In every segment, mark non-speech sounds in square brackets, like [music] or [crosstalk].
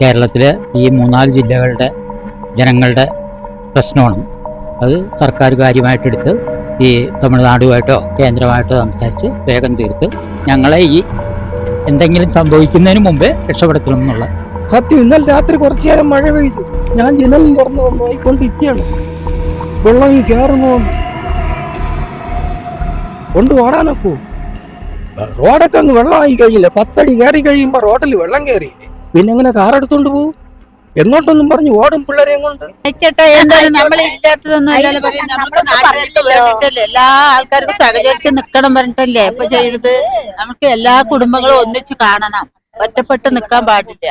കേരളത്തിലെ ഈ മൂന്നാൽ ജില്ലകളുടെ ജനങ്ങളുടെ പ്രശ്നമാണ്. അത് സർക്കാർ കാര്യമായിട്ടെടുത്ത് ഈ തമിഴ്നാടുമായിട്ടോ കേന്ദ്രമായിട്ടോ സംസാരിച്ച് വേഗം തീർത്ത് ഞങ്ങളെ ഈ എന്തെങ്കിലും സംഭവിക്കുന്നതിന് മുമ്പേ രക്ഷപ്പെടുത്തണം എന്നുള്ള സത്യം ഇന്നലെ രാത്രി കുറച്ചു നേരം മഴ പെയ്തു. ഞാൻ ജനലും തുറന്നു വന്നു വെള്ളം ഈ കയറുന്നു. കൊണ്ട് ഓടാനൊക്കൂ റോഡൊക്കെ അങ്ങ് വെള്ളമായി കഴിഞ്ഞില്ല. പത്തടി കയറി കഴിയുമ്പോൾ റോഡിൽ വെള്ളം കയറിയില്ലേ പിന്നെ എങ്ങനെ കാർ എടുത്തോണ്ട് പോകും എന്നോട്ടൊന്നും പറഞ്ഞു ഓടും പിള്ളേരെയും കൊണ്ട് ആയിക്കോട്ടെ എന്തായാലും നമ്മൾ ഇല്ലാത്തതൊന്നും അല്ലല്ലോ പറയും. നമുക്ക് വേണ്ടിട്ടല്ലേ എല്ലാ ആൾക്കാർക്കും സഹകരിച്ച് നിക്കണം പറഞ്ഞിട്ടല്ലേ? ഇപ്പൊ ചെയ്തത് നമുക്ക് എല്ലാ കുടുംബങ്ങളും ഒന്നിച്ച് കാണണം. ഒറ്റപ്പെട്ട് നിക്കാൻ പാടില്ല.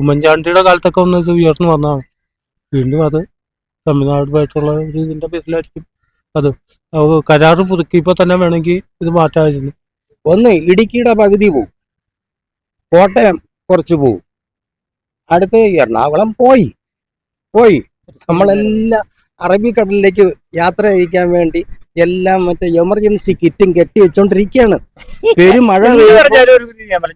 ഉമ്മൻചാണ്ടിയുടെ കാലത്തൊക്കെ ഒന്ന് ഇത് ഉയർന്നു വന്നതാണ് വീണ്ടും അത് തമിഴ്നാടുമായിട്ടുള്ള ഒരു ഇതിന്റെ ബേസിലായിരിക്കും അത് അത് കരാറ് പുതുക്കിയപ്പോ തന്നെ വേണമെങ്കിൽ ഇത് മാറ്റാമായിരുന്നു. ഒന്ന് ഇടുക്കിയുടെ പകുതി പോവും. കോട്ടയം കുറച്ച് പോവും. അടുത്ത് എറണാകുളം പോയി. പോയി. നമ്മളെല്ലാം അറബിക്കടലിലേക്ക് യാത്ര ചെയ്യിക്കാൻ വേണ്ടി എല്ലാം മറ്റേ എമർജൻസി കിറ്റും കെട്ടി വെച്ചോണ്ടിരിക്കുകയാണ് പെരുമഴ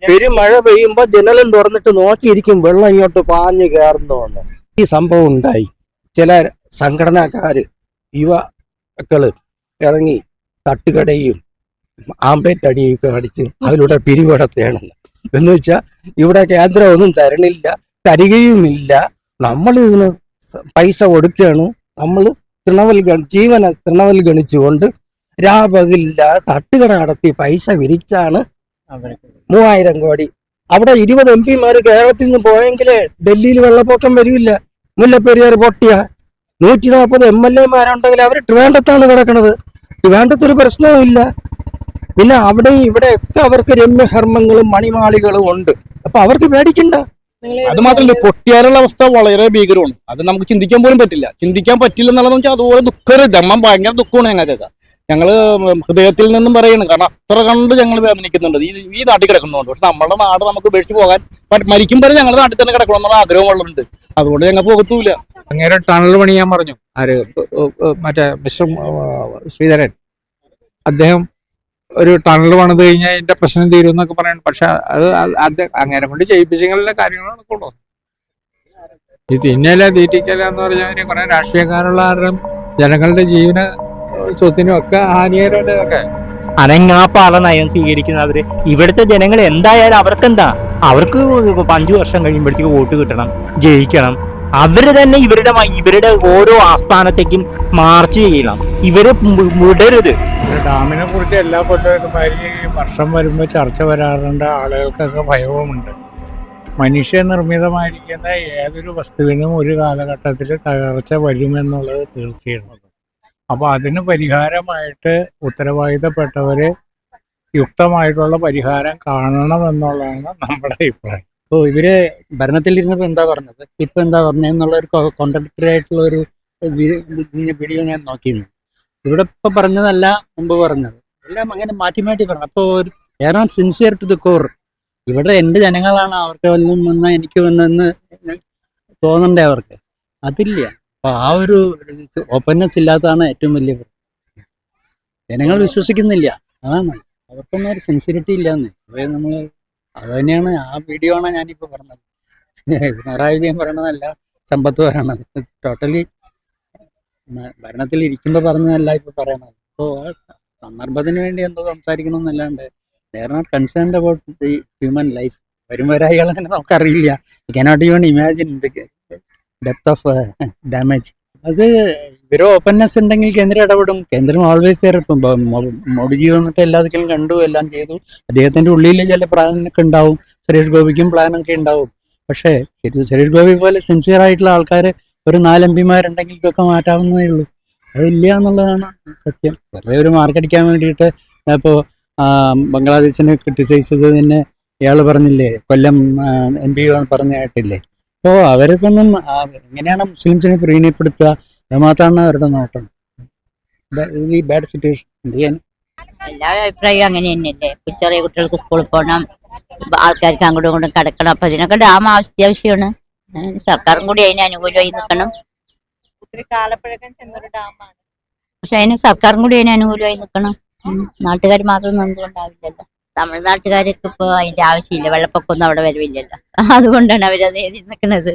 പെരുമഴ പെയ്യുമ്പോ ജനലും തുറന്നിട്ട് നോക്കിയിരിക്കും വെള്ളം ഇങ്ങോട്ട് പാഞ്ഞു കയറുന്നു ഈ സംഭവം ഉണ്ടായി. ചില സംഘടനക്കാര് യുവാക്കൾ ഇറങ്ങി തട്ടുകടയും ആംബേറ്റ് അടിയൊക്കെ അടിച്ച് അതിലൂടെ പിരിവടത്തേണെന്ന് എന്ന് വെച്ചാ ഇവിടെ കേന്ദ്രം ഒന്നും തരണില്ല തരികയുമില്ല. നമ്മൾ ഇതിന് പൈസ കൊടുക്കുകയാണ്. നമ്മൾ തൃണവൽ ഗണ- ജീവന തൃണവൽ ഗണിച്ചുകൊണ്ട് രാപകില്ല തട്ടുകട നടത്തി പൈസ വിരിച്ചാണ് മൂവായിരം കോടി. അവിടെ ഇരുപത് എം പിമാർ കേരളത്തിൽ നിന്ന് പോയെങ്കിലേ ഡൽഹിയിൽ വെള്ളപ്പൊക്കം വരില്ല. മുല്ലപ്പെരിയാർ പൊട്ടിയ നൂറ്റി നാൽപ്പത് എം എൽ എമാരുണ്ടെങ്കിൽ അവർ ട്രിവാൻഡത്താണ് കിടക്കുന്നത് ട്രിവാൻഡത്തൊരു പ്രശ്നവും ഇല്ല പിന്നെ അവിടെ ഇവിടെ ഒക്കെ അവർക്ക് രമ്യഹർമ്മങ്ങളും മണിമാളികളും ഉണ്ട്. അപ്പൊ അവർക്ക് പേടിക്കണ്ട. അത് മാത്രമല്ല പൊട്ടിയാലുള്ള അവസ്ഥ വളരെ ഭീകരമാണ്. അത് നമുക്ക് ചിന്തിക്കാൻ പോലും പറ്റില്ല. ചിന്തിക്കാൻ പറ്റില്ല എന്നുള്ളതെന്ന് വെച്ചാൽ അതുപോലെ ദുഃഖം ദമ്മം ഭയങ്കര ദുഃഖമാണ് ഞങ്ങൾക്കൊക്കെ. ഞങ്ങൾ ഹൃദയത്തിൽ നിന്നും പറയണം കാരണം അത്ര കണ്ട് ഞങ്ങൾ വേദനിക്കുന്നുണ്ട്. ഈ ഈ നാട്ടിൽ കിടക്കുന്നുണ്ട് പക്ഷെ നമ്മുടെ നാട് നമുക്ക് ഉപേക്ഷിച്ച് പോകാൻ മരിക്കും വരെ ഞങ്ങളുടെ നാട്ടിൽ തന്നെ കിടക്കണം എന്നുള്ള ആഗ്രഹമുള്ളുണ്ട് അതുകൊണ്ട് ഞങ്ങൾ പോകത്തൂല അങ്ങനെ ടണൽ പണിയാൻ പറഞ്ഞു. ആര് മറ്റേ മിസ്റ്റർ ശ്രീധരൻ. അദ്ദേഹം ഒരു ടണൽ പണിത് കഴിഞ്ഞാൽ അതിന്റെ പ്രശ്നം തീരും എന്നൊക്കെ പറയുന്നു പക്ഷെ അത് അത് അങ്ങനെ കൊണ്ട് ചെയ്യിപ്പിച്ചെങ്കിലുള്ള കാര്യങ്ങൾ നടക്കുള്ളൂ ഈ തിന്നല തീറ്റിക്കല എന്ന് പറഞ്ഞാൽ കുറെ രാഷ്ട്രീയക്കാരുള്ള ആരുടെയും ജനങ്ങളുടെ ജീവന സ്വത്തിനും ഒക്കെ ഹാനികരമാണ് ഇതൊക്കെ. അനങ്ങാപ്പാള നയം സ്വീകരിക്കുന്നവര്? ഇവിടുത്തെ ജനങ്ങൾ എന്തായാലും അവർക്കെന്താ? അവർക്ക് അഞ്ചു വർഷം കഴിയുമ്പോഴത്തേക്ക് വോട്ട് കിട്ടണം ജയിക്കണം. അവർ തന്നെ ഇവരുടെ ഇവരുടെ ഓരോ ആസ്ഥാനത്തേക്കും മാർച്ച് ചെയ്യണം. ഇവർ മുടരുത്. ഡാമിനെ കുറിച്ച് എല്ലാ കൊല്ലവും ഈ വർഷം വരുമ്പോൾ ചർച്ച വരാറുണ്ട്. ആളുകൾക്കൊക്കെ ഭയവുമുണ്ട്. മനുഷ്യ മനുഷ്യനിർമ്മിതമായിരിക്കുന്ന ഏതൊരു വസ്തുവിനും ഒരു കാലഘട്ടത്തിൽ തകർച്ച വരുമെന്നുള്ളത് തീർച്ചയാണ്. അപ്പോൾ അതിന് പരിഹാരമായിട്ട് ഉത്തരവാദിത്തപ്പെട്ടവര് യുക്തമായിട്ടുള്ള പരിഹാരം കാണണമെന്നുള്ളതാണ് നമ്മുടെ അഭിപ്രായം. ഇപ്പോൾ ഇവർ ഭരണത്തിലിരുന്നപ്പോൾ എന്താ പറഞ്ഞത്? ഇപ്പൊ എന്താ പറഞ്ഞതെന്നുള്ള ഒരു കോൺട്രഡിക്ടറി ആയിട്ടുള്ള ഒരു വീഡിയോ ഞാൻ നോക്കിയിരുന്നു. ഇവിടെ ഇപ്പൊ പറഞ്ഞതല്ല മുമ്പ് പറഞ്ഞത്. എല്ലാം അങ്ങനെ മാറ്റി മാറ്റി പറഞ്ഞു. അപ്പോൾ ഒരു ഏറെ സിൻസിയർ ടു ദി കോർ ഇവിടെ എന്റെ ജനങ്ങളാണ് അവർക്ക് വല്ലതും വന്ന എനിക്ക് വന്നെന്ന് തോന്നണ്ടേ അവർക്ക്? അതില്ല. അപ്പൊ ആ ഒരു ഓപ്പൺനെസ് ഇല്ലാത്തതാണ് ഏറ്റവും വലിയ. ജനങ്ങൾ വിശ്വസിക്കുന്നില്ല. അതാണ്. അവർക്കൊന്നും ഒരു സെൻസിറ്റിവിറ്റി ഇല്ലാന്ന്. അതായത് നമ്മൾ അത് തന്നെയാണ്. ആ വീഡിയോ ആണ് ഞാനിപ്പോ പറഞ്ഞത്. [laughs] പിണറായി വിജയൻ പറയണതല്ല സമ്പത്ത് പറയണത് ടോട്ടലി ഭരണത്തിൽ ഇരിക്കുമ്പോ പറഞ്ഞതല്ല ഇപ്പൊ പറയണത്. അപ്പോൾ സന്ദർഭത്തിന് വേണ്ടി എന്തോ സംസാരിക്കണമെന്നല്ലാണ്ട് they're not concerned about the human life വരും വരായികളെ തന്നെ നമുക്കറിയില്ല. Cannot even imagine depth of damage അത് ഇവർ ഓപ്പൺനെസ് ഉണ്ടെങ്കിൽ കേന്ദ്രം ഇടപെടും. കേന്ദ്രം ഓൾവേസ് മോ- മോഡിജി വന്നിട്ട് എല്ലാത്തിലും കണ്ടു എല്ലാം ചെയ്തു. അദ്ദേഹത്തിന്റെ ഉള്ളിൽ ചില പ്ലാനൊക്കെ ഉണ്ടാവും. സുരേഷ് ഗോപിക്കും പ്ലാനൊക്കെ ഉണ്ടാവും. പക്ഷേ സുരേഷ് ഗോപി പോലെ സിൻസിയർ ആയിട്ടുള്ള ആൾക്കാർ ഒരു നാലമ്പിമാരുണ്ടെങ്കിൽ ഇതൊക്കെ മാറ്റാവുന്നതേ ഉള്ളൂ. അതില്ല എന്നുള്ളതാണ് സത്യം. വെറുതെ ഒരു മാർക്കടിക്കാൻ വേണ്ടിയിട്ട് ഇപ്പോൾ ബംഗ്ലാദേശിനെ ക്രിട്ടിസൈസ് തന്നെ ഇയാൾ പറഞ്ഞില്ലേ കൊല്ലം എം പി പറഞ്ഞായിട്ടില്ലേ അപ്പോൾ അവർക്കൊന്നും എങ്ങനെയാണ് മുസ്ലിംസിനെ പ്രീണിപ്പെടുത്തുക? അതുമാത്രമാണ് അവരുടെ നോട്ടം. ബാഡ് സിറ്റുവേഷൻ എന്ത് ചെയ്യാൻ? എല്ലാവരും അഭിപ്രായം അങ്ങനെ തന്നെയല്ലേ? ചെറിയ കുട്ടികൾക്ക് സ്കൂളിൽ പോകണം ആൾക്കാർക്ക് അങ്ങോട്ടും ഇങ്ങോട്ടും കിടക്കണം. അപ്പൊ ഇതിനൊക്കെ ഡാം അത്യാവശ്യമാണ്. സർക്കാരും കൂടി അതിന് അനുകൂലമായി നിൽക്കണം. ഒത്തിരി കാലപ്പഴക്കം ചെന്നൊരു ഡാമാണ്. പക്ഷെ അതിന് സർക്കാരും കൂടി അതിന് അനുകൂലമായി നിൽക്കണം. നാട്ടുകാർ മാത്രം നിന്നുകൊണ്ടാവില്ലല്ലോ. തമിഴ്നാട്ടുകാർക്ക് ഇപ്പൊ അതിന്റെ ആവശ്യമില്ല. വെള്ളപ്പൊക്കമൊന്നും അവിടെ വരവില്ലല്ലോ. അതുകൊണ്ടാണ് അവരത് എഴുതി നിൽക്കുന്നത്.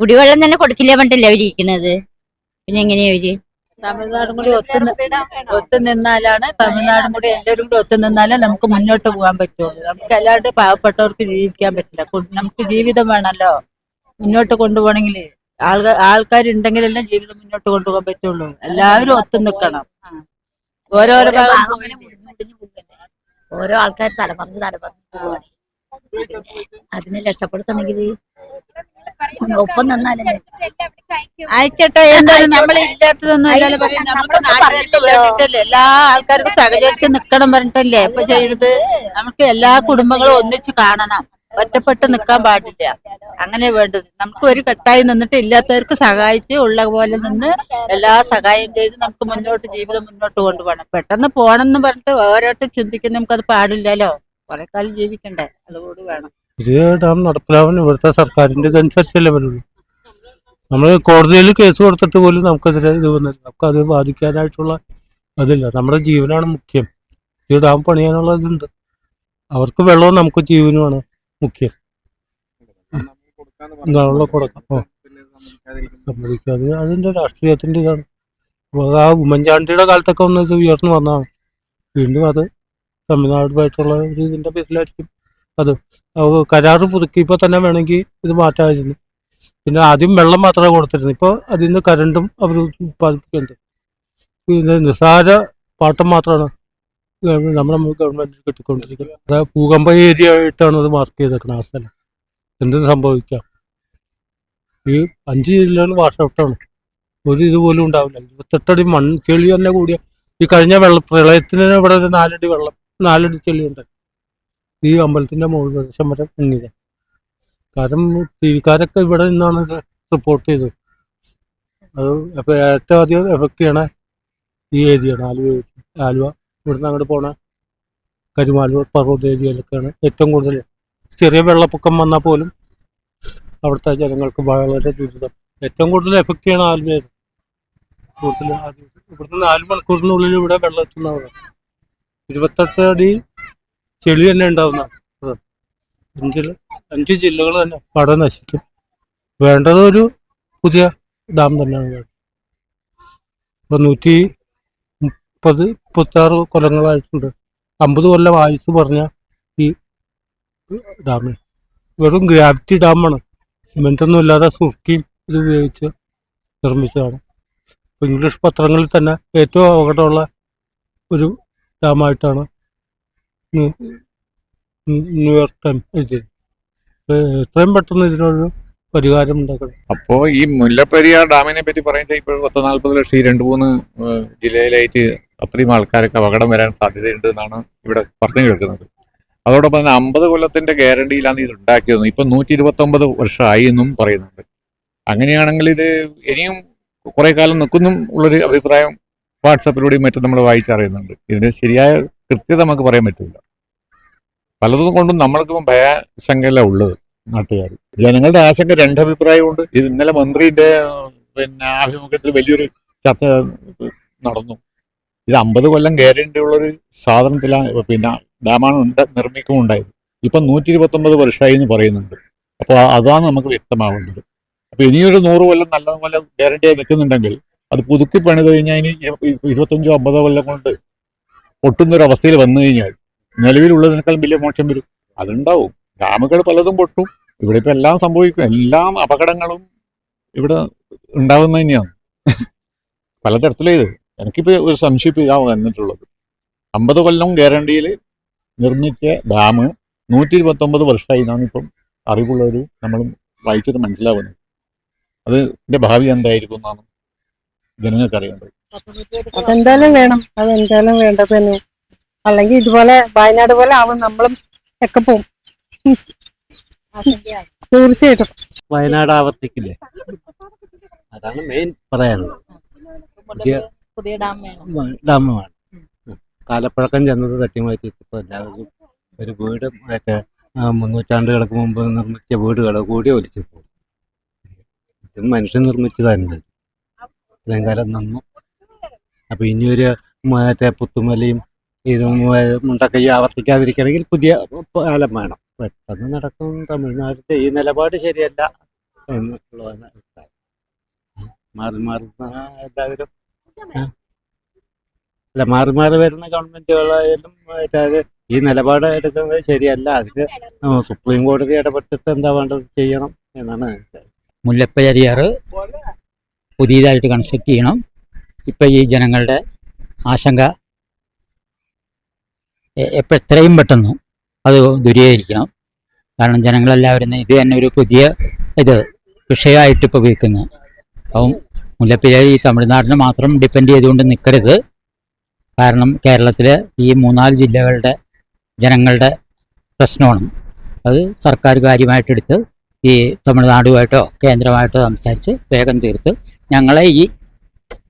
കുടിവെള്ളം തന്നെ കൊടുക്കില്ല പറഞ്ഞിട്ടല്ലേ അവരിക്കണത് പിന്നെ എങ്ങനെയാ അവർ? തമിഴ്നാടും കൂടി ഒത്തു ഒത്തു നിന്നാലാണ് തമിഴ്നാടും കൂടി എല്ലാവരും കൂടി ഒത്തു നിന്നാലേ നമുക്ക് മുന്നോട്ട് പോകാൻ പറ്റുള്ളൂ. നമുക്ക് അല്ലാണ്ട് പാവപ്പെട്ടവർക്ക് ജീവിക്കാൻ പറ്റില്ല. നമുക്ക് ജീവിതം വേണമല്ലോ. മുന്നോട്ട് കൊണ്ടുപോകണമെങ്കിൽ ആൾക്കാർ ആൾക്കാരുണ്ടെങ്കിലെല്ലാം ജീവിതം മുന്നോട്ട് കൊണ്ടുപോകാൻ പറ്റുള്ളൂ. എല്ലാവരും ഒത്തു നിൽക്കണം ഓരോരോ. ഓരോ ആൾക്കാർ തലമറിഞ്ഞ് തലമറിഞ്ഞ് പോവാണ്. അതിനെ രക്ഷപ്പെടുത്തണമെങ്കിൽ ഒപ്പം നിന്നാലേ ആയിക്കോട്ടെ എന്തായാലും നമ്മൾ ഇല്ലാത്തതൊന്നും അല്ലല്ലോ പറയും നമുക്ക് നാട്ടുകാർക്ക് വേണ്ടിട്ടല്ലേ? എല്ലാ ആൾക്കാർക്കും സഹകരിച്ച് നിക്കണം പറഞ്ഞിട്ടല്ലേ? ഇപ്പൊ ചെയ്യണത് നമുക്ക് എല്ലാ കുടുംബങ്ങളും ഒന്നിച്ച് കാണണം. ഒറ്റപ്പെട്ട് നിൽക്കാൻ പാടില്ല. അങ്ങനെ വേണ്ടത്. നമുക്ക് ഒരു കെട്ടായി നിന്നിട്ട് ഇല്ലാത്തവർക്ക് സഹായിച്ച് ഉള്ള പോലെ നിന്ന് എല്ലാ സഹായം ചെയ്ത് നമുക്ക് മുന്നോട്ട് ജീവിതം മുന്നോട്ട് കൊണ്ടുപോകണം. പെട്ടെന്ന് പോകണം എന്ന് പറഞ്ഞിട്ട് ഓരോരുത്തർ ചിന്തിക്കുന്ന അത് പാടില്ലല്ലോ. കുറെ കാലം ജീവിക്കണ്ടേ? അതുകൂടി വേണം. പുതിയ ഡാം നടപ്പിലാവാൻ ഇവിടുത്തെ സർക്കാരിന്റെ ഇതനുസരിച്ചല്ലേ വരുള്ളൂ. നമ്മൾ കോടതിയിൽ കേസ് കൊടുത്തിട്ട് പോലും നമുക്കെതിരെ ഇത് വന്നില്ല. അത് ബാധിക്കാനായിട്ടുള്ള അതില്ല. നമ്മുടെ ജീവനാണ് മുഖ്യം. ഈ ഡാം പണിയാനുള്ള ഇതുണ്ട് അവർക്ക് വെള്ളവും നമുക്ക് ജീവനുമാണ്. മുഖ്യം. വെള്ളം കൊടുക്കാം. ഓ സമ്മതിക്കാതെ. അതിന്റെ രാഷ്ട്രീയത്തിന്റെ ഇതാണ്. ആ ഉമ്മൻചാണ്ടിയുടെ കാലത്തൊക്കെ ഒന്ന് ഇത് ഉയർന്നു വന്നതാണ്. വീണ്ടും അത് തമിഴ്നാടുമായിട്ടുള്ള ഒരു ഇതിന്റെ ബേസിലായിരിക്കും അത്. കരാർ കരാറ് പുതുക്കിയപ്പോൾ തന്നെ വേണമെങ്കിൽ ഇത് മാറ്റാമായിരുന്നു. പിന്നെ ആദ്യം വെള്ളം മാത്രമേ കൊടുത്തിരുന്നു. ഇപ്പോൾ അതിൽ നിന്ന് കരണ്ടും അവർ ഉത്പാദിപ്പിക്കുന്നുണ്ട്. പിന്നെ നിസ്സാര പാട്ടം മാത്രമാണ്. നമ്മുടെ ഗവൺമെന്റ് കിട്ടിക്കൊണ്ടിരിക്കുന്നത് അതായത് ഭൂകമ്പ ഏരിയ ആയിട്ടാണ് അത് മാർക്ക് ചെയ്തേക്കുന്നത് ആ സ്ഥലം. എന്തും സംഭവിക്കാം? ഈ അഞ്ച് ജില്ലകൾ വാഷൗട്ടാണ് ഒരു ഇതുപോലും ഉണ്ടാവില്ല. ഇരുപത്തെട്ടടി മണ്ണ് ചെളി തന്നെ കൂടിയ ഈ കഴിഞ്ഞ വെള്ളം പ്രളയത്തിന് ഇവിടെ ഒരു നാലടി വെള്ളം നാലടി ചെളി ഉണ്ട്. ഈ അമ്പലത്തിന്റെ മുകൾ പ്രദേശം വരെ മുങ്ങിയത്. കാരണം ടി വിക്കാരൊക്കെ ഇവിടെ നിന്നാണ് ഇത് റിപ്പോർട്ട് ചെയ്തത്. അത് ഏറ്റവും അധികം എഫക്റ്റ് ചെയ്യണ ഈ ഏരിയ ആലുവ ഏരിയ. ആലുവ ഇവിടുന്ന് അങ്ങോട്ട് പോണ കരുമാലൂർ പർവത ഏരിയയിലൊക്കെയാണ് ഏറ്റവും കൂടുതൽ ചെറിയ വെള്ളപ്പൊക്കം വന്നാൽ പോലും അവിടുത്തെ ജനങ്ങൾക്ക് വളരെ ദുരിതം. ഏറ്റവും കൂടുതൽ എഫക്ട് ചെയ്യണ ആലുവയാണ് കൂടുതൽ ഇവിടുന്ന് നാല് മണിക്കൂറിനുള്ളിൽ ഇവിടെ വെള്ളം എത്തുന്നവരാണ് ഇരുപത്തെട്ട് അടി ചെളി തന്നെ ഉണ്ടാവുന്ന അഞ്ചിൽ അഞ്ച് ജില്ലകൾ തന്നെ പാടെ നശിക്കും. വേണ്ടത് ഒരു പുതിയ ഡാം തന്നെയാണ് ഇപ്പൊ നൂറ്റി മുപ്പത് മുപ്പത്താറ് കൊല്ലങ്ങളായിട്ടുണ്ട്. അമ്പത് കൊല്ലം ആയുസ് പറഞ്ഞ ഈ ഡാമിന്. വെറും ഗ്രാവിറ്റി ഡാമാണ്. സിമെന്റ് ഒന്നും ഇല്ലാതെ സുർക്കിയും ഇത് ഉപയോഗിച്ച് നിർമ്മിച്ചതാണ്. ഇംഗ്ലീഷ് പത്രങ്ങളിൽ തന്നെ ഏറ്റവും അപകടമുള്ള ഒരു ഡാമായിട്ടാണ് new- new- New York Time എഴുതിയത് എത്രയും പെട്ടെന്ന് ഇതിനൊരു പരിഹാരം ഉണ്ടാക്കണം. അപ്പോ ഈ മുല്ലപ്പെരിയാർ ഡാമിനെ പറ്റി പറയുന്നത് ഇപ്പോൾ പത്ത് നാല്പത് ലക്ഷം ഈ രണ്ട് മൂന്ന് ജില്ലയിലായിട്ട് അത്രയും ആൾക്കാരൊക്കെ അപകടം വരാൻ സാധ്യതയുണ്ട് എന്നാണ് ഇവിടെ പറഞ്ഞു കേൾക്കുന്നത്. അതോടൊപ്പം തന്നെ അമ്പത് കൊല്ലത്തിന്റെ ഗ്യാരണ്ടിയിലാണ് ഇത് ഉണ്ടാക്കിയതെന്ന് ഇപ്പൊ നൂറ്റി ഇരുപത്തി ഒമ്പത് വർഷമായി എന്നും പറയുന്നുണ്ട്. അങ്ങനെയാണെങ്കിൽ ഇത് ഇനിയും കുറെ കാലം നിൽക്കുന്നും ഉള്ളൊരു അഭിപ്രായം വാട്സാപ്പിലൂടെയും മറ്റും നമ്മൾ വായിച്ചറിയുന്നുണ്ട്. ഇതിന് ശരിയായ കൃത്യത നമുക്ക് പറയാൻ പറ്റില്ല. പലതും കൊണ്ടും നമ്മൾക്ക് ഭയാശങ്കല്ല ഉള്ളത് നാട്ടുകാർ. ജനങ്ങളുടെ ആശങ്ക രണ്ടഭിപ്രായമുണ്ട് ഇത് ഇന്നലെ മന്ത്രിന്റെ പിന്നെ ആഭിമുഖ്യത്തിൽ വലിയൊരു ചർച്ച നടന്നു. ഇത് അമ്പത് കൊല്ലം ഗ്യാരണ്ടി ഉള്ളൊരു സാധനത്തിലാണ് പിന്നെ ഡാമാണ് ഉണ്ട നിർമ്മിക്കുമുണ്ടായത് ഇപ്പം നൂറ്റി ഇരുപത്തൊമ്പത് വർഷമായി എന്ന് പറയുന്നുണ്ട്. അപ്പോൾ അതാണ് നമുക്ക് വ്യക്തമാവേണ്ടത് അപ്പൊ ഇനിയൊരു നൂറ് കൊല്ലം നല്ല കൊല്ലം ഗ്യാരണ്ടി ആയി നിൽക്കുന്നുണ്ടെങ്കിൽ അത് പുതുക്കി പണിത് കഴിഞ്ഞാൽ ഇനി ഇരുപത്തഞ്ചോ അമ്പതോ കൊല്ലം കൊണ്ട് പൊട്ടുന്നൊരവസ്ഥയിൽ വന്നു കഴിഞ്ഞാൽ നിലവിലുള്ളതിനേക്കാൾ വലിയ മോശം വരും. അതുണ്ടാവും. ഡാമുകൾ പലതും പൊട്ടും. ഇവിടെ ഇപ്പൊ എല്ലാം സംഭവിക്കും. എല്ലാം അപകടങ്ങളും ഇവിടെ ഉണ്ടാവുന്ന തന്നെയാണ്. പലതരത്തിലും ഇത് എനിക്കിപ്പോ ഒരു സംശയം ഇതാണ് ഇതാ വന്നിട്ടുള്ളത്. അമ്പത് കൊല്ലം ഗ്യാരണ്ടിയിൽ നിർമ്മിച്ച ഡാം നൂറ്റി ഇരുപത്തൊമ്പത് വർഷമായി എന്നാണ് ഇപ്പം അറിവുള്ളവർ നമ്മൾ വായിച്ചത് മനസ്സിലാവുന്നത്. അത് ഇതിന്റെ ഭാവി എന്തായിരിക്കും എന്നാണ് ജനങ്ങൾക്ക് അറിയേണ്ടത് അതെന്തായാലും വേണം. അതെന്തായാലും വേണ്ടത് തന്നെ. അല്ലെങ്കിൽ ഇതുപോലെ വയനാട് പോലെ ആവും നമ്മളും ഒക്കെ പോവും. തീർച്ചയായിട്ടും. വയനാട് ആവർത്തിക്കില്ലേ? അതാണ് മെയിൻ പറയാനുള്ളത്. പുതിയ ഡാം വേണം. ഡാമാണ് കാലപ്പഴക്കം ചെന്നത് ഇപ്പോൾ എല്ലാവരും ഒരു വീട് മറ്റേ മുന്നൂറ്റാണ്ടുകൾക്ക് മുമ്പ് നിർമ്മിച്ച വീടുകൾ കൂടി ഒലിച്ചു പോകും ഇത് മനുഷ്യൻ നിർമ്മിച്ചതല്ല ഇത്രയും കാലം നിന്നു. അപ്പൊ ഇനിയൊരു മറ്റേ പുത്തുമലയും ഇതും മുണ്ടക്കയും ആവർത്തിക്കാതിരിക്കണമെങ്കിൽ പുതിയ കാലം വേണം. പെട്ടെന്ന് നടക്കും. തമിഴ്നാടിന്റെ ഈ നിലപാട് ശരിയല്ല എന്നുള്ളതാണ് അഭിപ്രായം. മാറി മാറുന്ന എല്ലാവരും. അല്ല മാറി മാറി വരുന്ന ഗവൺമെന്റുകളായാലും അതായത് ഈ നിലപാട് എടുക്കുന്നത് ശരിയല്ല. അതിന് സുപ്രീം കോടതി ഇടപെട്ടിട്ട് എന്താ വേണ്ടത് ചെയ്യണം എന്നാണ് എന്റെ പുതിയതായിട്ട് കൺസ്ട്രക്ട് ചെയ്യണം. ഇപ്പം ഈ ജനങ്ങളുടെ ആശങ്ക എ- എപ്പ എത്രയും പെട്ടെന്ന് അത് ദുരീകരിക്കണം കാരണം ജനങ്ങളെല്ലാവരും ഇത് തന്നെ ഒരു പുതിയ ഇത് വിഷയമായിട്ട് ഇപ്പൊ വിൽക്കുന്നു അപ്പം മുല്ലപ്പെരിയാർ ഈ തമിഴ്നാടിനെ മാത്രം ഡിപ്പെൻഡ് ചെയ്തുകൊണ്ട് നിൽക്കരുത് കാരണം കേരളത്തിലെ ഈ മൂന്നാൽ ജില്ലകളുടെ ജനങ്ങളുടെ പ്രശ്നമാണ്. അത് സർക്കാർ കാര്യമായിട്ടെടുത്ത് ഈ തമിഴ്നാടുമായിട്ടോ കേന്ദ്രമായിട്ടോ സംസാരിച്ച് വേഗം തീർത്ത് ഞങ്ങളെ ഈ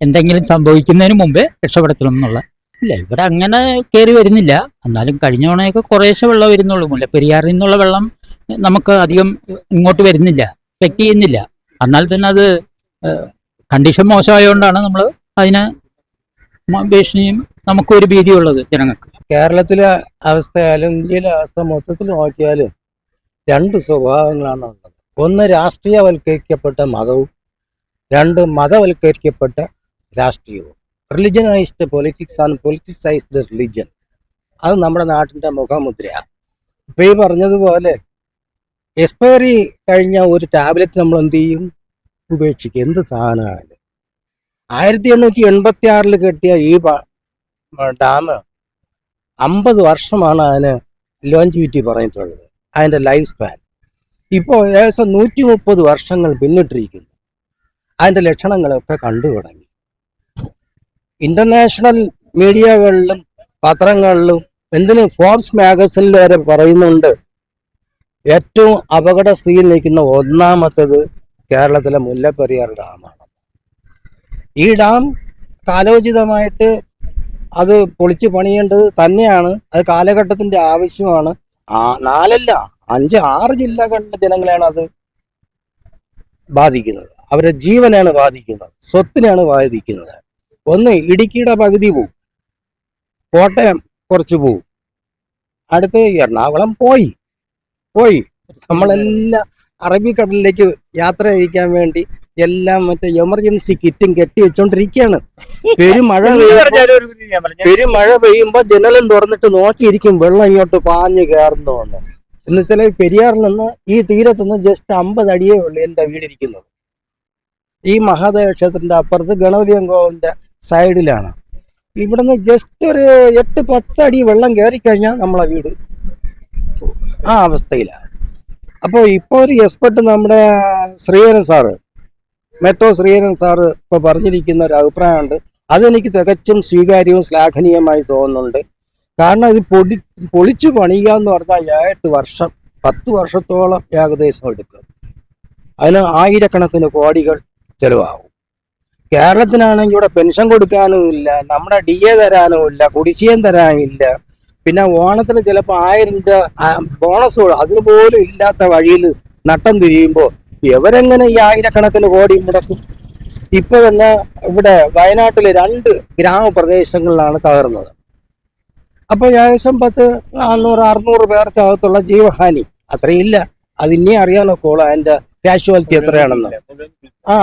എന്തെങ്കിലും സംഭവിക്കുന്നതിന് മുമ്പേ രക്ഷപ്പെടുത്തണം എന്നുള്ള ഇല്ല ഇവിടെ അങ്ങനെ കയറി വരുന്നില്ല. എന്നാലും കഴിഞ്ഞ തവണയൊക്കെ കുറേശ്ശെ വെള്ളം വരുന്നുള്ളൂ. മുല്ലപ്പെരിയാറിൽ നിന്നുള്ള വെള്ളം നമുക്ക് അധികം ഇങ്ങോട്ട് വരുന്നില്ല. എഫക്റ്റ് ചെയ്യുന്നില്ല. എന്നാൽ തന്നെ അത് കണ്ടീഷൻ മോശമായതുകൊണ്ടാണ് നമ്മൾ അതിനെ ഭീഷണിയും നമുക്കൊരു ഭീതിയുള്ളത് ജനങ്ങൾക്ക്. കേരളത്തിലെ അവസ്ഥയായാലും ഇന്ത്യയിലെ അവസ്ഥ മൊത്തത്തിൽ നോക്കിയാലും രണ്ട് സ്വഭാവങ്ങളാണ് ഉള്ളത്. ഒന്ന് രാഷ്ട്രീയവൽക്കരിക്കപ്പെട്ട മതവും രണ്ട് മതവൽക്കരിക്കപ്പെട്ട രാഷ്ട്രീയവും. റിലിജനൈസ്ഡ് പൊളിറ്റിക്സ് ആണ് പൊളിറ്റിസൈസ്ഡ് റിലിജൻ അത് നമ്മുടെ നാട്ടിന്റെ മുഖമുദ്രയാണ് ഇപ്പം ഈ പറഞ്ഞതുപോലെ എക്സ്പയറി കഴിഞ്ഞ ഒരു ടാബ്ലറ്റ് നമ്മൾ എന്ത് ചെയ്യും? ഉപേക്ഷിക്കും എന്ത് സാധനമായാലും. ആയിരത്തി എണ്ണൂറ്റി എൺപത്തി ആറിൽ കെട്ടിയ ഈ ഡാം അമ്പത് വർഷമാണ് അതിന് ലോഞ്ചിവിറ്റി പറഞ്ഞിട്ടുള്ളത്. അതിന്റെ ലൈഫ് സ്പാൻ ഇപ്പോൾ ഏകദേശം നൂറ്റി മുപ്പത് വർഷങ്ങൾ പിന്നിട്ടിരിക്കുന്നു. അതിന്റെ ലക്ഷണങ്ങളൊക്കെ കണ്ടു തുടങ്ങി. ഇന്റർനാഷണൽ മീഡിയകളിലും പത്രങ്ങളിലും എന്തിന് ഫോർബ്സ് മാഗസിനിൽ വരെ പറയുന്നുണ്ട് ഏറ്റവും അപകട സ്ഥിതിയിൽ നിൽക്കുന്ന ഒന്നാമത്തത് കേരളത്തിലെ മുല്ലപ്പെരിയാർ ഡാമാണ്. ഈ ഡാം കാലോചിതമായിട്ട് അത് പൊളിച്ച് പണിയേണ്ടത് തന്നെയാണ് അത് കാലഘട്ടത്തിന്റെ ആവശ്യമാണ്. ആ നാലല്ല അഞ്ച് ആറ് ജില്ലകളിലെ ജനങ്ങളെയാണ് അത് ബാധിക്കുന്നത്. അവരുടെ ജീവനാണ് ബാധിക്കുന്നത് സ്വത്തിനാണ് ബാധിക്കുന്നത്. ഒന്ന് ഇടുക്കിയുടെ പകുതി പോവും. കോട്ടയം കുറച്ച് പോവും. അടുത്ത് എറണാകുളം പോയി. പോയി. നമ്മളെല്ലാം അറബിക്കടലിലേക്ക് യാത്ര ചെയ്യിക്കാൻ വേണ്ടി എല്ലാം മറ്റേ എമർജൻസി കിറ്റും കെട്ടി വെച്ചോണ്ടിരിക്കുകയാണ് പെരുമഴ പെരുമഴ പെയ്യുമ്പോ ജനലും തുറന്നിട്ട് നോക്കിയിരിക്കും വെള്ളം ഇങ്ങോട്ട് പാഞ്ഞു കയറുന്നു എന്ന്. എന്ന് വെച്ചാൽ പെരിയാറിൽ നിന്ന് ഈ തീരത്ത് നിന്ന് ജസ്റ്റ് അമ്പത് അടിയേ ഉള്ളൂ എന്റെ വീടിരിക്കുന്നത് ഈ മഹാദേവ ക്ഷേത്രത്തിന്റെ അപ്പുറത്ത് ഗണപതി അങ്കോവിന്റെ സൈഡിലാണ്. ഇവിടുന്ന് ജസ്റ്റ് ഒരു എട്ട് പത്ത് അടി വെള്ളം കയറി കഴിഞ്ഞാൽ നമ്മളെ വീട് ആ അവസ്ഥയിലാണ്. അപ്പോൾ ഇപ്പോൾ ഒരു എക്സ്പെർട്ട് നമ്മുടെ Sreedharan sir. Metro Sreedharan sir ഇപ്പോൾ പറഞ്ഞിരിക്കുന്ന ഒരു അഭിപ്രായമുണ്ട്. അതെനിക്ക് തികച്ചും സ്വീകാര്യവും ശ്ലാഘനീയമായി തോന്നുന്നുണ്ട്. കാരണം ഇത് പൊടി പൊളിച്ചു പണിയുക എന്ന് പറഞ്ഞാൽ ഏഴെട്ട് വർഷം പത്ത് വർഷത്തോളം ഏകദേശം എടുക്കും. അതിന് ആയിരക്കണക്കിന് കോടികൾ ചെലവാകും. കേരളത്തിനാണെങ്കിൽ ഇവിടെ പെൻഷൻ കൊടുക്കാനും ഇല്ല നമ്മുടെ ഡി എ തരാനും ഇല്ല കുടിശ്ശികം തരാനില്ല പിന്നെ ഓണത്തിന് ചിലപ്പോൾ ആയിരം രൂപ ബോണസ് അതുപോലും ഇല്ലാത്ത വഴിയിൽ നട്ടം തിരിയുമ്പോൾ എവരെങ്ങനെ ഈ ആയിരക്കണക്കിന് കോടി മുടക്കും? ഇപ്പൊ തന്നെ ഇവിടെ വയനാട്ടിലെ രണ്ട് ഗ്രാമപ്രദേശങ്ങളിലാണ് തകർന്നത്. അപ്പൊ ഏകദേശം പത്ത് നാനൂറ് അറുന്നൂറ് പേർക്കകത്തുള്ള ജീവഹാനി. അത്രയില്ല. അത് ഇനി അറിയാനൊക്കെയുള്ളൂ അതിന്റെ കാഷ്വാലിറ്റി എത്രയാണെന്ന്. ആ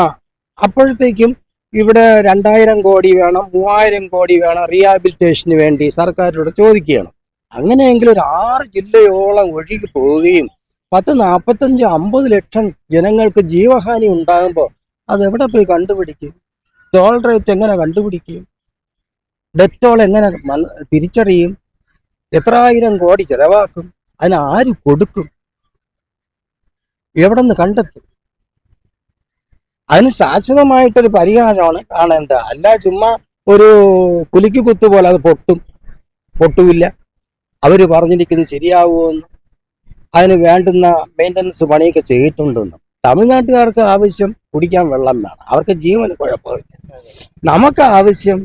അപ്പോഴത്തേക്കും ഇവിടെ രണ്ടായിരം കോടി വേണം മൂവായിരം കോടി വേണം റീഹാബിലിറ്റേഷന് വേണ്ടി സർക്കാരിനോട് ചോദിക്കുകയാണ്. അങ്ങനെയെങ്കിൽ ഒരു ആറ് ജില്ലയോളം ഒഴുകി പോവുകയും പത്ത് നാൽപ്പത്തഞ്ച് അമ്പത് ലക്ഷം ജനങ്ങൾക്ക് ജീവഹാനി ഉണ്ടാകുമ്പോൾ അതെവിടെ പോയി കണ്ടുപിടിക്കും? ടോൾ റേറ്റ് എങ്ങനെ കണ്ടുപിടിക്കും? ഡെറ്റോൾ എങ്ങനെ തിരിച്ചറിയും? എത്ര ആയിരം കോടി ചെലവാക്കും? അതിന് ആര് കൊടുക്കും? എവിടെ നിന്ന് കണ്ടെത്തും? അതിന് ശാശ്വതമായിട്ടൊരു പരിഹാരമാണ് കാണേണ്ടത്. അല്ല ചുമ്മാ ഒരു പുലിക്ക് കുത്തു പോലെ അത് പൊട്ടും. പൊട്ടുമില്ല അവർ പറഞ്ഞിരിക്കുന്നത് ശരിയാവുമെന്ന് അതിന് വേണ്ടുന്ന മെയിന്റനൻസ് പണിയൊക്കെ ചെയ്തിട്ടുണ്ടെന്നും തമിഴ്നാട്ടുകാർക്ക് ആവശ്യം കുടിക്കാൻ വെള്ളം വേണം. അവർക്ക് ജീവന് കുഴപ്പമില്ല. നമുക്ക് ആവശ്യം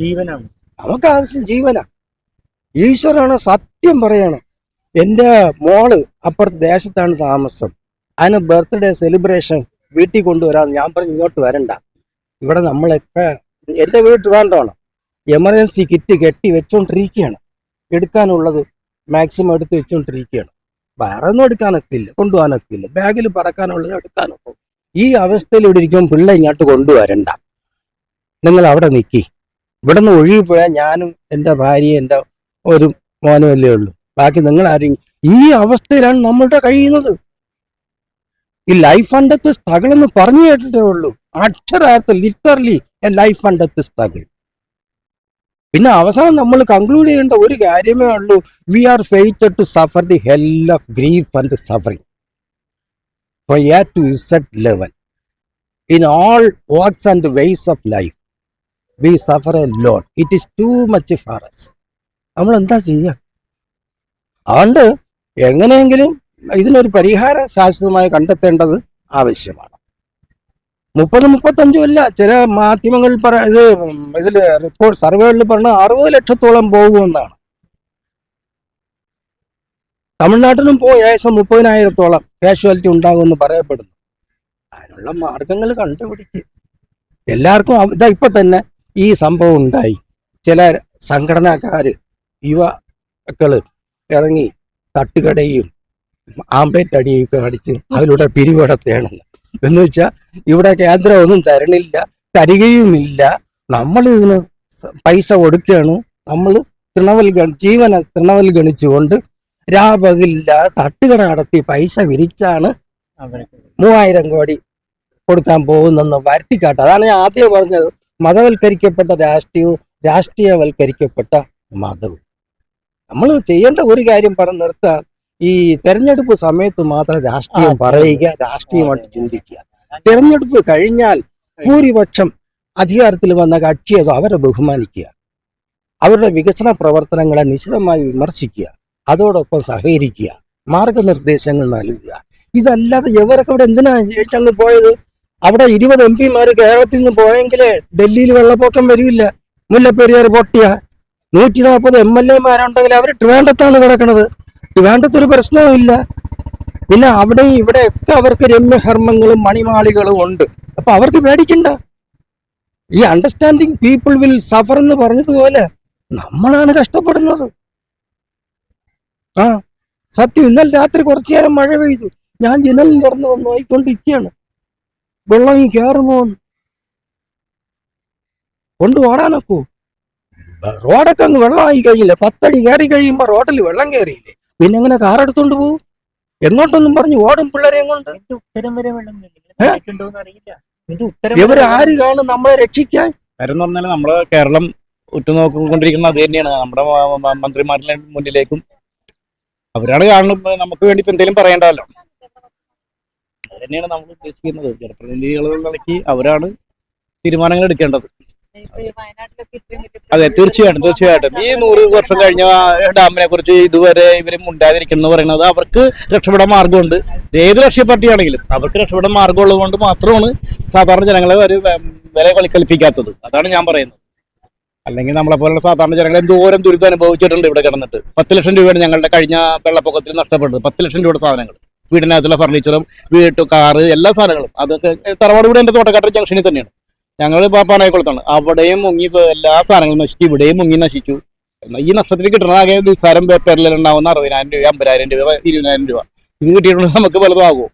ജീവനാണ്. നമുക്ക് ആവശ്യം ജീവനാണ് ഈശ്വരാണ് സത്യം പറയണം. എന്റെ മോൾ അപ്പുറത്ത് ദേശത്താണ് താമസം. അതിന് ബർത്ത്ഡേ സെലിബ്രേഷൻ വീട്ടിൽ കൊണ്ടുവരാൻ ഞാൻ പറഞ്ഞു ഇങ്ങോട്ട് വരണ്ട. ഇവിടെ നമ്മളൊക്കെ എന്റെ വീട്ടിൽ വേണ്ടോണം എമർജൻസി കിറ്റ് കെട്ടി വെച്ചോണ്ടിരിക്കുകയാണ് എടുക്കാനുള്ളത് മാക്സിമം എടുത്ത് വെച്ചുകൊണ്ടിരിക്കുകയാണ് വേറെ ഒന്നും എടുക്കാനൊക്കെ ഇല്ല കൊണ്ടുപോകാനൊക്കെ ഇല്ല ബാഗിൽ പറക്കാനുള്ളത് എടുക്കാനൊക്കെ. ഈ അവസ്ഥയിൽ ഇവിടെ ഇരിക്കുമ്പോൾ പിള്ളേ ഇങ്ങോട്ട് കൊണ്ടുവരണ്ട. നിങ്ങൾ അവിടെ നിൽക്കി ഇവിടെ നിന്ന് ഒഴുകി പോയാൽ ഞാനും എന്റെ ഭാര്യയും എന്റെ ഒരു മോനും അല്ലേ ഉള്ളൂ. ബാക്കി നിങ്ങൾ ആരും ഈ അവസ്ഥയിലാണ് നമ്മളുടെ കഴിയുന്നത്. ഈ ലൈഫ് അണ്ടത്ത് സ്ട്രഗിൾ എന്ന് പറഞ്ഞു കേട്ടിട്ടേ ഉള്ളൂ. അക്ഷരാർത്ഥം literally a life and death struggle പിന്നെ അവസാനം നമ്മൾ കൺക്ലൂഡ് ചെയ്യേണ്ട ഒരു കാര്യമേ ഉള്ളൂ we are fated to suffer the hell of grief and suffering A to Z level. In all walks and ways of life, we suffer a lot. It is too much for us. നമ്മൾ എന്താ ചെയ്യുക അതുകൊണ്ട് എങ്ങനെയെങ്കിലും ഇതിനൊരു പരിഹാരം ശാശ്വതമായി കണ്ടെത്തേണ്ടത് ആവശ്യമാണ് മുപ്പത് മുപ്പത്തഞ്ചും അല്ല. ചില മാധ്യമങ്ങളിൽ പറ ഇത് ഇതിൽ റിപ്പോർട്ട് സർവേകളിൽ പറഞ്ഞ അറുപത് ലക്ഷത്തോളം പോകുമെന്നാണ്. തമിഴ്നാട്ടിലും പോയി ഏകദേശം മുപ്പതിനായിരത്തോളം കാഷ്വാലിറ്റി ഉണ്ടാകുമെന്ന് പറയപ്പെടുന്നു. അതിനുള്ള മാർഗങ്ങൾ കണ്ടുപിടിക്കുക എല്ലാവർക്കും ഇതാ ഇപ്പൊ തന്നെ ഈ സംഭവം ഉണ്ടായി. ചില സംഘടനക്കാര് യുവാക്കൾ ഇറങ്ങി തട്ടുകടയും ആംപ്ലേറ്റ് അടിയൊക്കെ അടിച്ച് അതിലൂടെ പിരിവടത്തേണം എന്ന് വെച്ചാൽ ഇവിടെ കേന്ദ്രം ഒന്നും തരണില്ല തരികയുമില്ല. നമ്മൾ ഇതിന് പൈസ കൊടുക്കുകയാണ്. നമ്മൾ തൃണവൽ ജീവന തൃണവൽഗണിച്ചുകൊണ്ട് രാപകില്ല തട്ടുകട നടത്തി പൈസ വിരിച്ചാണ് മൂവായിരം കോടി കൊടുക്കാൻ പോകുന്നെന്ന് വരുത്തിക്കാട്ട്. അതാണ് ഞാൻ ആദ്യം പറഞ്ഞത്. മതവൽക്കരിക്കപ്പെട്ട രാഷ്ട്രീയവും രാഷ്ട്രീയവൽക്കരിക്കപ്പെട്ട മതവും. നമ്മൾ ചെയ്യേണ്ട ഒരു കാര്യം പറഞ്ഞു നിർത്താൻ ഈ തെരഞ്ഞെടുപ്പ് സമയത്ത് മാത്രം രാഷ്ട്രീയം പറയുക രാഷ്ട്രീയമായിട്ട് ചിന്തിക്കുക. തെരഞ്ഞെടുപ്പ് കഴിഞ്ഞാൽ ഭൂരിപക്ഷം അധികാരത്തിൽ വന്ന കക്ഷിയത് അവരെ ബഹുമാനിക്കുക. അവരുടെ വികസന പ്രവർത്തനങ്ങളെ നിശിതമായി വിമർശിക്കുക. അതോടൊപ്പം സഹകരിക്കുക. മാർഗനിർദ്ദേശങ്ങൾ നൽകുക. ഇതല്ലാതെ ഇവരൊക്കെ ഇവിടെ എന്തിനാ ജയിച്ചങ്ങ് പോയത്? അവിടെ ഇരുപത് എം പിമാർ കേരളത്തിൽ നിന്ന് പോയെങ്കിലേ ഡൽഹിയിൽ വെള്ളപ്പൊക്കം വരില്ല. മുല്ലപ്പെരിയാർ പൊട്ടിയ. നൂറ്റി നാൽപ്പത് എം എൽ എമാരുണ്ടെങ്കിൽ അവർ ട്രിവാൻഡത്താണ് കിടക്കുന്നത് ട്രിവാൻഡത്തൊരു പ്രശ്നവും ഇല്ല പിന്നെ അവിടെയും ഇവിടെയൊക്കെ അവർക്ക് രമ്യഹർമ്മങ്ങളും മണിമാളികളും ഉണ്ട്. അപ്പൊ അവർക്ക് പേടിക്കണ്ട. ഈ അണ്ടർസ്റ്റാൻഡിങ് പീപ്പിൾ വിൽ സഫർ എന്ന് പറഞ്ഞതുപോലെ നമ്മളാണ് കഷ്ടപ്പെടുന്നത്. ആ സത്യം ഇന്നലെ രാത്രി കുറച്ചു നേരം മഴ പെയ്തു. ഞാൻ ജനലിൽ തുറന്നു വന്ന് നോയിക്കൊണ്ടിരിക്കുകയാണ് വെള്ളം ഈ കയറുമോ. കൊണ്ട് ഓടാനൊക്കോ റോഡൊക്കെ അങ്ങ് വെള്ളമായി കഴിഞ്ഞില്ലേ. പത്തടി കയറി കഴിയുമ്പോ റോഡിൽ വെള്ളം കയറിയില്ലേ? പിന്നെ എങ്ങനെ കാർ എടുത്തോണ്ട് പോകും എങ്ങോട്ടൊന്നും പറഞ്ഞു ഓടും പിള്ളേരെയും കൊണ്ട് ഉത്തരം വരെ? അറിയില്ല. കാണും നമ്മളെ രക്ഷിക്കാൻ? കാര്യം എന്ന് പറഞ്ഞാൽ നമ്മൾ കേരളം ഉറ്റുനോക്കിക്കൊണ്ടിരിക്കുന്നത് അത് തന്നെയാണ്. നമ്മുടെ മന്ത്രിമാരുടെ മുന്നിലേക്കും അവരാണ് കാണുന്നത്. നമുക്ക് വേണ്ടി ഇപ്പൊ എന്തെങ്കിലും പറയണ്ടല്ലോ അത് തന്നെയാണ് നമ്മൾ ഉദ്ദേശിക്കുന്നത്. ജനപ്രതിനിധികൾ നിലയ്ക്ക് അവരാണ് തീരുമാനങ്ങൾ എടുക്കേണ്ടത്. അതെ തീർച്ചയായിട്ടും തീർച്ചയായിട്ടും. ഈ നൂറ് വർഷം കഴിഞ്ഞ ഡാമിനെ കുറിച്ച് ഇതുവരെ ഇവർ മുണ്ടാതിരിക്കണം എന്ന് പറയുന്നത് അവർക്ക് രക്ഷപ്പെടാൻ മാർഗമുണ്ട് ഏത് രാഷ്ട്രീയ പാർട്ടിയാണെങ്കിലും അവർക്ക് രക്ഷപ്പെടാൻ മാർഗമുള്ളത് കൊണ്ട് മാത്രമാണ് സാധാരണ ജനങ്ങളെ ഒരു വില കളിക്കൽപ്പിക്കാത്തത് അതാണ് ഞാൻ പറയുന്നത്. അല്ലെങ്കിൽ നമ്മളെ പോലുള്ള സാധാരണ ജനങ്ങൾ എന്തോരം ദുരിതം അനുഭവിച്ചിട്ടുണ്ട് ഇവിടെ കിടന്നിട്ട്. പത്ത് ലക്ഷം രൂപയാണ് ഞങ്ങളുടെ കഴിഞ്ഞ വെള്ളപ്പൊക്കത്തിൽ നഷ്ടപ്പെട്ടത്. പത്ത് ലക്ഷം രൂപയുടെ സാധനങ്ങൾ. വീടിനകത്തുള്ള ഫർണിച്ചറും വീട്ടു കാറ് എല്ലാ സാധനങ്ങളും. അതൊക്കെ തറവാട് വീട് എന്റെ തോട്ടക്കാട്ട ജംഗ്ഷനിൽ തന്നെയാണ്. ഞങ്ങൾ പാപ്പാനായിക്കുളത്താണ് അവിടെയും മുങ്ങി എല്ലാ സാധനങ്ങളും നശിച്ചു. ഇവിടെയും മുങ്ങി നശിച്ചു. എന്നാൽ ഈ നഷ്ടത്തിൽ കിട്ടുന്ന ആകെ നിസ്സാരം പേരിലുണ്ടാവുന്ന അറുപതിനായിരം രൂപ അമ്പതിനായിരം രൂപ ഇരുപതിനായിരം രൂപ. ഇത് കിട്ടിയിട്ടുണ്ടെങ്കിൽ നമുക്ക് ആകുമോ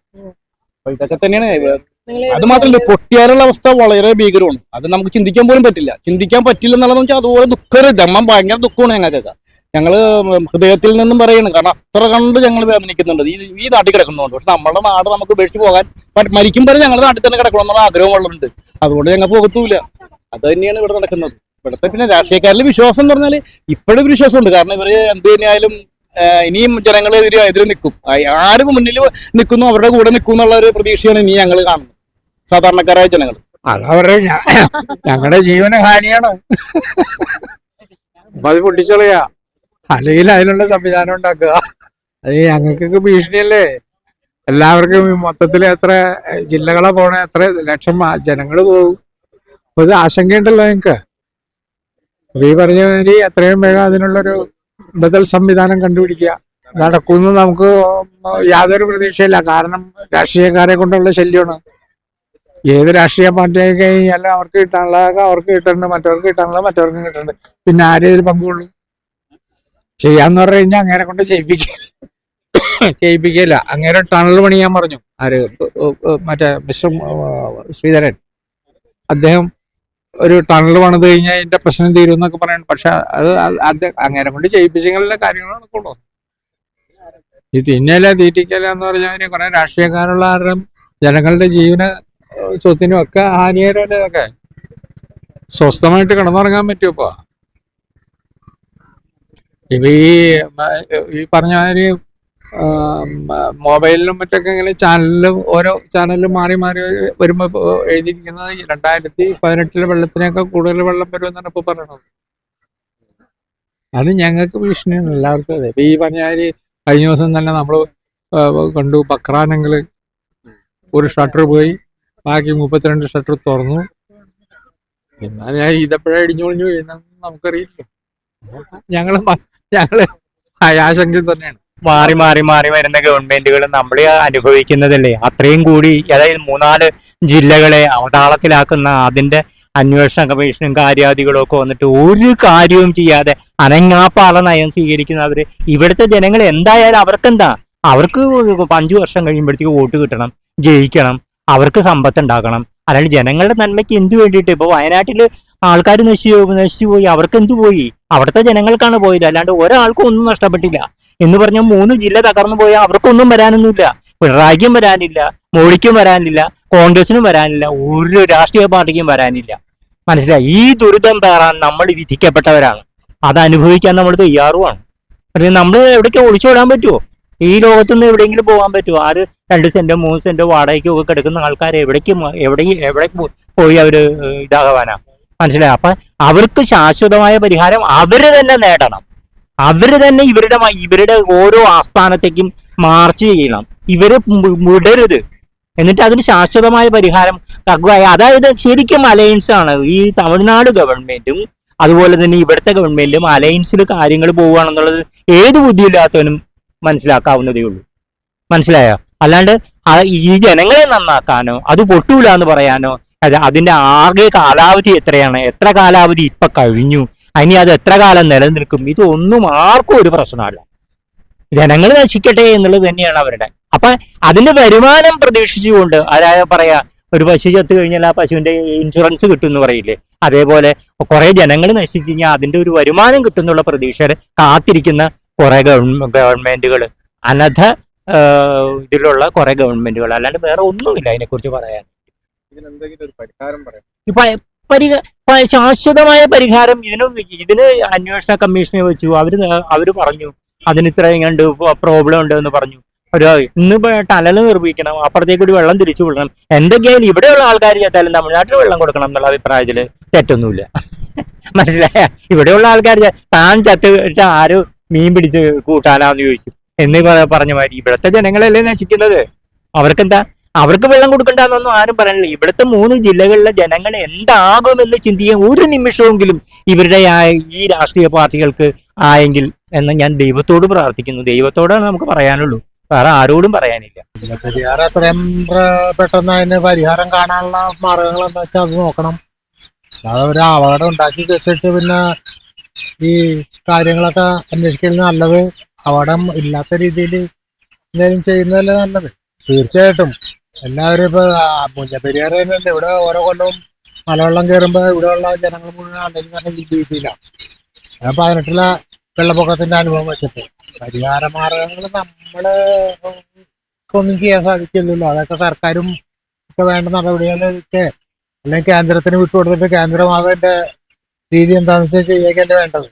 അപ്പൊ ഇതൊക്കെ തന്നെയാണ്. അത് മാത്രമല്ല പൊട്ടിയാലുള്ള അവസ്ഥ വളരെ ഭീകരമാണ്. അത് നമുക്ക് ചിന്തിക്കാൻ പോലും പറ്റില്ല. ചിന്തിക്കാൻ പറ്റില്ല എന്നുള്ളത് വെച്ചാൽ അതുപോലെ ദുഃഖം ദമ്മം ഭയങ്കര ദുഃഖമാണ് ഞങ്ങൾക്കൊക്കെ. ഞങ്ങൾ ഹൃദയത്തിൽ നിന്നും പറയുന്നു കാരണം അത്ര കണ്ട് ഞങ്ങൾ വേദനിക്കുന്നുണ്ട്. ഈ ഈ നാട്ടിൽ കിടക്കുന്നുണ്ട്. പക്ഷെ നമ്മുടെ നാട് നമുക്ക് ഉപേക്ഷിച്ച് പോകാൻ മരിക്കും വരെ ഞങ്ങളുടെ നാട്ടിൽ തന്നെ കിടക്കണം എന്നുള്ള ആഗ്രഹമുള്ളതുണ്ട് അതുകൊണ്ട് ഞങ്ങൾ പോകത്തൂല അത് തന്നെയാണ് ഇവിടെ നടക്കുന്നത്. ഇവിടുത്തെ പിന്നെ രാഷ്ട്രീയക്കാരിൽ വിശ്വാസം എന്ന് പറഞ്ഞാൽ ഇപ്പോഴും വിശ്വാസമുണ്ട്. കാരണം ഇവർ എന്ത് തന്നെയായാലും ഇനിയും ജനങ്ങളെതിരെ എതിരെ നിൽക്കും ആരും മുന്നിൽ നിൽക്കുന്നു അവരുടെ കൂടെ നിൽക്കും എന്നുള്ള ഒരു പ്രതീക്ഷയാണ് ഇനി ഞങ്ങൾ കാണുന്നത്. സാധാരണക്കാരായ ജനങ്ങൾ അതവരുടെ ഞങ്ങളുടെ ജീവന ഹാനിയാണ് അപ്പൊ അത് പൊട്ടിച്ചളയാ. അല്ലെങ്കിൽ അതിനുള്ള സംവിധാനം ഉണ്ടാക്കുക. അത് ഞങ്ങൾക്കൊക്കെ ഭീഷണിയല്ലേ? എല്ലാവർക്കും മൊത്തത്തിൽ എത്ര ജില്ലകളെ പോണ എത്ര ലക്ഷം ജനങ്ങൾ പോകും. ഇത് ആശങ്കയുണ്ടല്ലോ ഞങ്ങക്ക്. അപ്പൊ ഈ പറഞ്ഞ മാതിരി എത്രയും വേഗം അതിനുള്ളൊരു ബദൽ സംവിധാനം കണ്ടുപിടിക്കുക. നടക്കുന്നു നമുക്ക് യാതൊരു പ്രതീക്ഷയില്ല. കാരണം രാഷ്ട്രീയക്കാരെ കൊണ്ടുള്ള ശല്യമാണ്. ഏത് രാഷ്ട്രീയ പാർട്ടിയൊക്കെ കഴിഞ്ഞാലും അവർക്ക് കിട്ടാനുള്ളതൊക്കെ അവർക്ക് കിട്ടുന്നുണ്ട്. മറ്റവർക്ക് കിട്ടാനുള്ളത് മറ്റവർക്കും കിട്ടുന്നുണ്ട്. പിന്നെ ആരേതിൽ പങ്കുള്ളൂ ചെയ്യാന്ന് പറഞ്ഞു കഴിഞ്ഞാൽ അങ്ങനെ കൊണ്ട് ചെയ്യിപ്പിക്കുക ചെയ്യിപ്പിക്കില്ല അങ്ങനെ ടണൽ പണിയാൻ പറഞ്ഞു. ആര് മറ്റേ മിസ്റ്റർ ശ്രീധരൻ. അദ്ദേഹം ഒരു ടണൽ പണിത് കഴിഞ്ഞാൽ അതിന്റെ പ്രശ്നം തീരും എന്നൊക്കെ പറയണം. പക്ഷെ അത് അത് അത് അങ്ങനെ കൊണ്ട് ചെയ്യിപ്പിച്ചെങ്കിലുള്ള കാര്യങ്ങൾ നടക്കുള്ളൂ ഈ തിന്നല തീറ്റിക്കല എന്ന് പറഞ്ഞാൽ കുറെ രാഷ്ട്രീയക്കാരുള്ള ആരും ജനങ്ങളുടെ ജീവന സ്വത്തിനും ഒക്കെ ഹാനികരമല്ലേ ഇതൊക്കെ. സ്വസ്ഥമായിട്ട് കിടന്നുറങ്ങാൻ പറ്റുമോ ഇപ്പൊ ഈ ഈ പറഞ്ഞ മാതിരി മൊബൈലിലും മറ്റൊക്കെ ഇങ്ങനെ ചാനലിലും ഓരോ ചാനലിലും മാറി മാറി വരുമ്പോ എഴുതിയിരിക്കുന്നത് രണ്ടായിരത്തി പതിനെട്ടിലെ വെള്ളത്തിനേക്കാൾ കൂടുതൽ വെള്ളം വരുമെന്നാണ് ഇപ്പൊ പറയണത് അത് ഞങ്ങൾക്ക് ഭീഷണിയാണ് എല്ലാവർക്കും അതെ. ഇപ്പൊ ഈ പറഞ്ഞ മാതിരി കഴിഞ്ഞ ദിവസം തന്നെ നമ്മൾ കണ്ടു ബക്രാനെങ്കിൽ ഒരു ഷട്ടർ പോയി ബാക്കി മുപ്പത്തിരണ്ട് ഷട്ടർ തുറന്നു. എന്നാൽ ഞാൻ ഇതെപ്പോഴാണ് ഇടിഞ്ഞൊളിഞ്ഞു വീഴുന്നെന്ന് നമുക്കറിയില്ല. ഞങ്ങൾ മ- ഞങ്ങൾ ആശങ്ക തന്നെയാണ്. മാറി മാറി മാറി വരുന്ന ഗവൺമെന്റുകൾ നമ്മൾ അനുഭവിക്കുന്നതല്ലേ? അത്രയും കൂടി അതായത് മൂന്നാൽ ജില്ലകളെ അവതാളത്തിലാക്കുന്ന അതിന്റെ അന്വേഷണ കമ്മീഷനും കാര്യാദികളും ഒക്കെ വന്നിട്ട് ഒരു കാര്യവും ചെയ്യാതെ അനങ്ങാപ്പാള നയം സ്വീകരിക്കുന്നവര് ഇവിടുത്തെ ജനങ്ങൾ എന്തായാലും അവർക്കെന്താ? അവർക്ക് അഞ്ചു വർഷം കഴിയുമ്പോഴത്തേക്ക് വോട്ട് കിട്ടണം ജയിക്കണം അവർക്ക് സമ്പത്ത് ഉണ്ടാക്കണം. അല്ലാണ്ട് ജനങ്ങളുടെ നന്മയ്ക്ക് എന്ത് വേണ്ടിയിട്ട്? ഇപ്പൊ വയനാട്ടിൽ ആൾക്കാർ നശിച്ചു നശിച്ചു പോയി. അവർക്ക് എന്തു പോയി? അവിടുത്തെ ജനങ്ങൾക്കാണ് പോയത്. അല്ലാണ്ട് ഒരാൾക്കും ഒന്നും നഷ്ടപ്പെട്ടില്ല. എന്ന് പറഞ്ഞ മൂന്ന് ജില്ല തകർന്നു പോയാൽ അവർക്കൊന്നും വരാനൊന്നുമില്ല. പിണറായിക്കും വരാനില്ല. മോഡിക്കും വരാനില്ല. കോൺഗ്രസിനും വരാനില്ല. ഒരു രാഷ്ട്രീയ പാർട്ടിക്കും വരാനില്ല. മനസ്സിലായി? ഈ ദുരിതം പേറാൻ നമ്മൾ വിധിക്കപ്പെട്ടവരാണ്. അത് അനുഭവിക്കാൻ നമ്മൾ തയ്യാറുമാണ്. പക്ഷേ നമ്മൾ എവിടേക്ക് ഒളിച്ചോടാൻ പറ്റുമോ? ഈ ലോകത്തുനിന്ന് എവിടെയെങ്കിലും പോകാൻ പറ്റുമോ? ആര് രണ്ട് സെന്റോ മൂന്ന് സെന്റോ വാടകയ്ക്കോ ഒക്കെ കിടക്കുന്ന ആൾക്കാർ എവിടേക്ക് എവിടെ എവിടെ പോയി അവർ ഇതാകാനാണ് ഇതാകാനാ? മനസ്സിലായി? അപ്പൊ അവർക്ക് ശാശ്വതമായ പരിഹാരം അവർ തന്നെ നേടണം. അവർ തന്നെ ഇവരുടെ ഇവരുടെ ഓരോ ആസ്ഥാനത്തേക്കും മാർച്ച് ചെയ്യണം. ഇവർ വിടരുത് എന്നിട്ട് അതിന് ശാശ്വതമായ പരിഹാരം കക്കുക അതായത് ശരിക്കും അലയൻസ് ആണ്. ഈ തമിഴ്നാട് ഗവൺമെന്റും അതുപോലെ തന്നെ ഇവിടുത്തെ ഗവൺമെന്റും അലയൻസിൽ കാര്യങ്ങൾ പോവുകയാണെന്നുള്ളത് ഏത് ബുദ്ധിയില്ലാത്തവനും മനസ്സിലാക്കാവുന്നതേ ഉള്ളൂ. മനസ്സിലായോ? അല്ലാണ്ട് ഈ ജനങ്ങളെ നന്നാക്കാനോ അത് പൊട്ടൂല എന്ന് പറയാനോ അത് അതിന്റെ ആകെ കാലാവധി എത്രയാണ്? എത്ര കാലാവധി ഇപ്പൊ കഴിഞ്ഞു? ഇനി അത് എത്ര കാലം നിലനിൽക്കും? ഇതൊന്നും ആർക്കും ഒരു പ്രശ്നമല്ല ജനങ്ങൾ നശിക്കട്ടെ എന്നുള്ളത് തന്നെയാണ് അവരുടെ. അപ്പൊ അതിന്റെ വരുമാനം പ്രതീക്ഷിച്ചുകൊണ്ട് അതായത് പറയാ ഒരു പശു ചത്തു കഴിഞ്ഞാൽ ആ പശുവിന്റെ ഇൻഷുറൻസ് കിട്ടും എന്ന് പറയില്ലേ? അതേപോലെ കുറെ ജനങ്ങൾ നശിച്ചു കഴിഞ്ഞാൽ അതിന്റെ ഒരു വരുമാനം കിട്ടുന്നുള്ള പ്രതീക്ഷ കാത്തിരിക്കുന്ന കുറെ ഗവൺമെന്റുകൾ അനധ ഇതിലുള്ള കുറെ ഗവൺമെന്റുകൾ അല്ലാണ്ട് വേറെ ഒന്നുമില്ല അതിനെക്കുറിച്ച് പറയാൻ. ഇതിനെന്തെങ്കിലും ഒരു പരിഹാരം പറയാം. ഇപ്പൊ പരിഹ പ- ശാശ്വതമായ പരിഹാരം ഇതിനൊന്നും ഇതിന് അന്വേഷണ കമ്മീഷനെ വെച്ചു. അവർ അവർ പറഞ്ഞു അതിന് ഇത്ര കണ്ട് പ്രോബ്ലം ഉണ്ട് എന്ന് പറഞ്ഞു. ഒരു ഇന്ന് ടനൽ നിർമ്മിക്കണം അപ്പുറത്തേക്ക് കൂടി വെള്ളം തിരിച്ചു വിടണം. എന്തൊക്കെയായാലും ഇവിടെയുള്ള ആൾക്കാർ ചേർത്താലും തമിഴ്നാട്ടിൽ വെള്ളം കൊടുക്കണം എന്നുള്ള അഭിപ്രായത്തിൽ തെറ്റൊന്നുമില്ല. [laughs] മനസ്സിലായ? ഇവിടെയുള്ള ആൾക്കാർ താൻ ചത്ത് ആരും മീൻ പിടിച്ച് കൂട്ടാനാന്ന് ചോദിച്ചു. എന്ന് പറഞ്ഞ മാതിരി ഇവിടുത്തെ ജനങ്ങളല്ലേ നശിക്കുന്നത്? അവർക്കെന്താ അവർക്ക് വെള്ളം കൊടുക്കണ്ടെന്നൊന്നും ആരും പറയാനില്ല ഇവിടുത്തെ മൂന്ന് ജില്ലകളിലെ ജനങ്ങൾ എന്താകുമെന്ന് ചിന്തിക്കാൻ ഒരു നിമിഷമെങ്കിലും ഇവരുടെ ഈ രാഷ്ട്രീയ പാർട്ടികൾക്ക് ആയെങ്കിൽ എന്ന് ഞാൻ ദൈവത്തോട് പ്രാർത്ഥിക്കുന്നു. ദൈവത്തോടാണ് നമുക്ക് പറയാനുള്ളൂ. വേറെ ആരോടും പറയാനില്ല. പരിഹാരം അത്രയും പെട്ടെന്ന് അതിന് പരിഹാരം കാണാനുള്ള മാർഗങ്ങൾ എന്താ വെച്ചാൽ അത് നോക്കണം. അല്ലാതെ ഒരു അപകടം ഉണ്ടാക്കി വെച്ചിട്ട് പിന്നെ ഈ കാര്യങ്ങളൊക്കെ അന്വേഷിക്കുന്നത് നല്ലത്. അപകടം ഇല്ലാത്ത രീതിയിൽ എന്തെങ്കിലും ചെയ്യുന്നതല്ലേ നല്ലത്. തീർച്ചയായിട്ടും. എല്ലാവരും ഇപ്പൊ മുല്ലപ്പെരിയാർ തന്നെയല്ലേ? ഇവിടെ ഓരോ കൊല്ലവും മലവെള്ളം കയറുമ്പോൾ ഇവിടെയുള്ള ജനങ്ങൾ മുഴുവൻ അല്ലെങ്കിൽ തന്നെ രീതിയിലാണ് ഞാൻ പതിനെട്ടിലെ വെള്ളപ്പൊക്കത്തിന്റെ അനുഭവം വെച്ചിട്ട്. പരിഹാര മാർഗങ്ങൾ നമ്മൾ ഒന്നും ചെയ്യാൻ സാധിക്കില്ലല്ലോ. അതൊക്കെ സർക്കാരും ഒക്കെ വേണ്ട നടപടികളൊക്കെ അല്ലെങ്കിൽ കേന്ദ്രത്തിന് വിട്ടുകൊടുത്തിട്ട് കേന്ദ്രം അതിന്റെ രീതി എന്താണെന്ന് വെച്ചാൽ ചെയ്യുകയല്ലേ വേണ്ടത്.